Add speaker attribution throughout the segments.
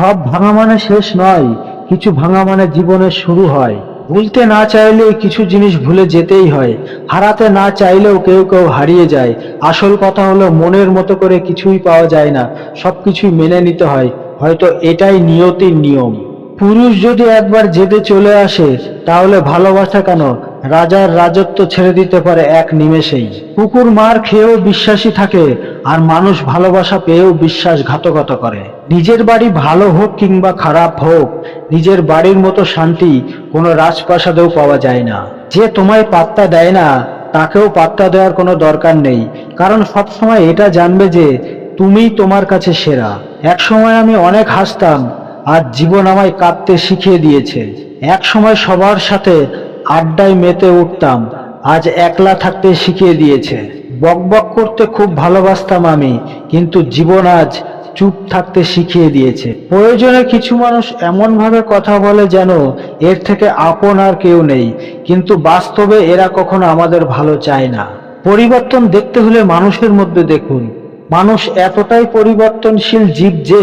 Speaker 1: সব ভাঙা মানে শেষ নয়, কিছু ভাঙা মানে জীবনের শুরু হয়। ভুলতে না চাইলে কিছু জিনিস ভুলে যেতেই হয়। হারাতে না চাইলেও কেউ কেউ হারিয়ে যায়। আসল কথা হলো, মনের মতো করে কিছুই পাওয়া যায় না, সবকিছুই মেনে নিতে হয়। হয়তো এটাই নিয়তির নিয়ম। পুরুষ যদি একবার জেদে চলে আসে, তাহলে ভালোবাসা কেন? রাজার রাজত্ব ছেড়ে দিতে পারে এক নিমেষেই। কুকুর মার খেয়েও বিশ্বাসী থাকে, আর মানুষ ভালোবাসা পেয়েও বিশ্বাসঘাতকতা করে। নিজের বাড়ি ভালো হোক কিংবা খারাপ হোক, নিজের বাড়ির মতো শান্তি কোনো রাজপ্রাসাদেও পাওয়া যায় না। যে তোমায় পাত্তা দেয় না, তাকেও পাত্তা দেওয়ার কোনো দরকার নেই। কারণ সবসময় এটা জানবে যে, তুমিই তোমার কাছে সেরা। এক সময় আমি অনেক হাসতাম, আর জীবন আমায় কাঁদতে শিখিয়ে দিয়েছে। এক সময় সবার সাথে আড্ডায় মেতে উঠতাম। আজ একলা থাকতে শিখিয়ে দিয়েছে। বকবক করতে খুব ভালোবাসতাম আমি, কিন্তু জীবন আজ চুপ থাকতে শিখিয়ে দিয়েছে। প্রয়োজনে কিছু মানুষ এমন ভাবে কথা বলে যেন এর থেকে আপন আর কেউ নেই, কিন্তু বাস্তবে এরা কখনো আমাদের ভালো চায় না। পরিবর্তন দেখতে হলে মানুষের মধ্যে দেখুন। মানুষ এতটাই পরিবর্তনশীল জীব যে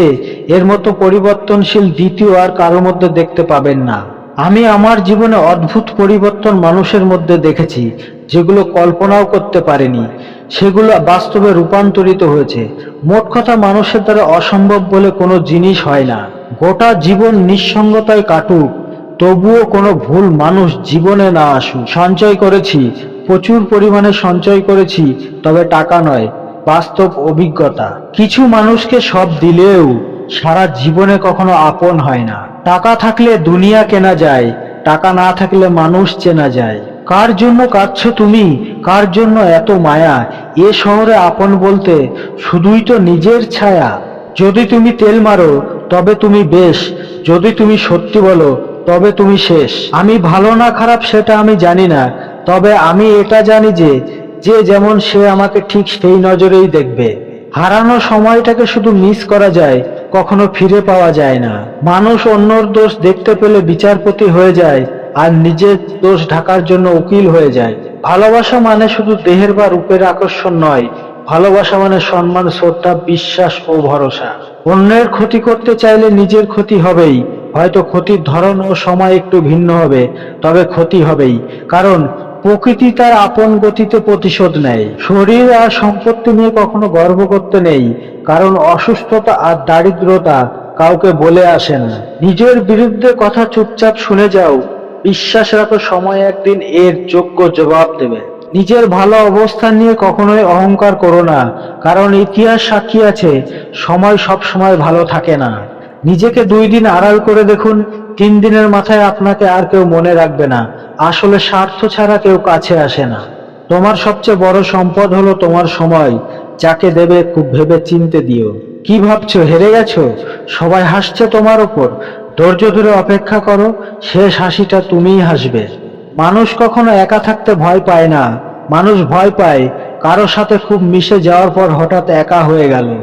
Speaker 1: এর মতো পরিবর্তনশীল দ্বিতীয় আর কারোর মধ্যে দেখতে পাবেন না। আমি আমার জীবনে অদ্ভুত পরিবর্তন মানুষের মধ্যে দেখেছি, যেগুলো কল্পনাও করতে পারেনি। সেগুলো বাস্তবে রূপান্তরিত হয়েছে। মোট কথা মানুষের দ্বারা অসম্ভব বলে কোনো জিনিস হয় না। গোটা জীবন নিঃসঙ্গতায় কাটুক, তবুও কোনো ভুল মানুষ জীবনে না আসুক। সঞ্চয় করেছি, প্রচুর পরিমাণে সঞ্চয় করেছি, তবে টাকা নয়, বাস্তব অভিজ্ঞতা। কিছু মানুষকে সব দিলেও সারা জীবনে কখনো আপন হয় না। টাকা থাকলে দুনিয়া কেনা যায়, টাকা না থাকলে মানুষ চেনা যায়। কার জন্য কাঁদছো তুমি? কার জন্য এত মায়া? এ শহরে আপন বলতে শুধুই তো নিজের ছায়া। যদি তুমি তেল মারো, তবে তুমি বেশ। যদি তুমি সত্যি বলো, তবে তুমি শেষ। আমি ভালো না খারাপ সেটা আমি জানি না, তবে আমি এটা জানি যে যে যেমন সে আমাকে ঠিক সেই নজরেই দেখবে। হারানো সময়টাকে শুধু মিস করা যায় কখনো ফিরে পাওয়া যায় না। মানুষ অন্যর দোষ দেখতে পেলে বিচারপতি হয়ে যায় আর নিজের দোষ ঢাকার জন্য উকিল হয়ে যায়। ভালোবাসা মানে শুধু দেহের বা রূপের আকর্ষণ নয়, ভালোবাসা মানে সম্মান, শ্রদ্ধা, বিশ্বাস ও ভরসা। অন্যের ক্ষতি করতে চাইলে নিজের ক্ষতি হবেই, হয়তো ক্ষতির ধরন ও সময় একটু ভিন্ন হবে, তবে ক্ষতি হবেই। কারণ প্রকৃতি তার আপন গতিতে প্রতিশোধ নেয়। শরীর আর সম্পত্তি নিয়ে কখনো গর্ব করতে নেই, কারণ অসুস্থতা আর দারিদ্রতা কাউকে বলে আসে না। নিজের বিরুদ্ধে কথা চুপচাপ শুনে যাও, বিশ্বাস রাখো সময় একদিন এর যোগ্য জবাব দেবে। নিজের ভালো অবস্থান নিয়ে কখনোই অহংকার করো না, কারণ ইতিহাস সাক্ষী আছে, সময় সব সময় ভালো থাকে না। নিজেকে দুই দিন আড়াল করে দেখুন, তিন দিনের মাথায় আপনাকে আর কেউ মনে রাখবে না। আসলে স্বার্থ ছাড়া কেউ কাছে আসে না। তোমার সবচেয়ে বড় সম্পদ হলো তোমার সময়, যাকে দেবে খুব ভেবে চিনতে দিও। কি ভাবছ, হেরে গেছো? সবাই হাসছে তোমার ওপর ধৈর্য ধরে অপেক্ষা করো, শেষ হাসিটা তুমিই হাসবে। মানুষ কখনো একা থাকতে ভয় পায় না। মানুষ ভয় পায় কারও সাথে খুব মিশে যাওয়ার পর হঠাৎ একা হয়ে গেল।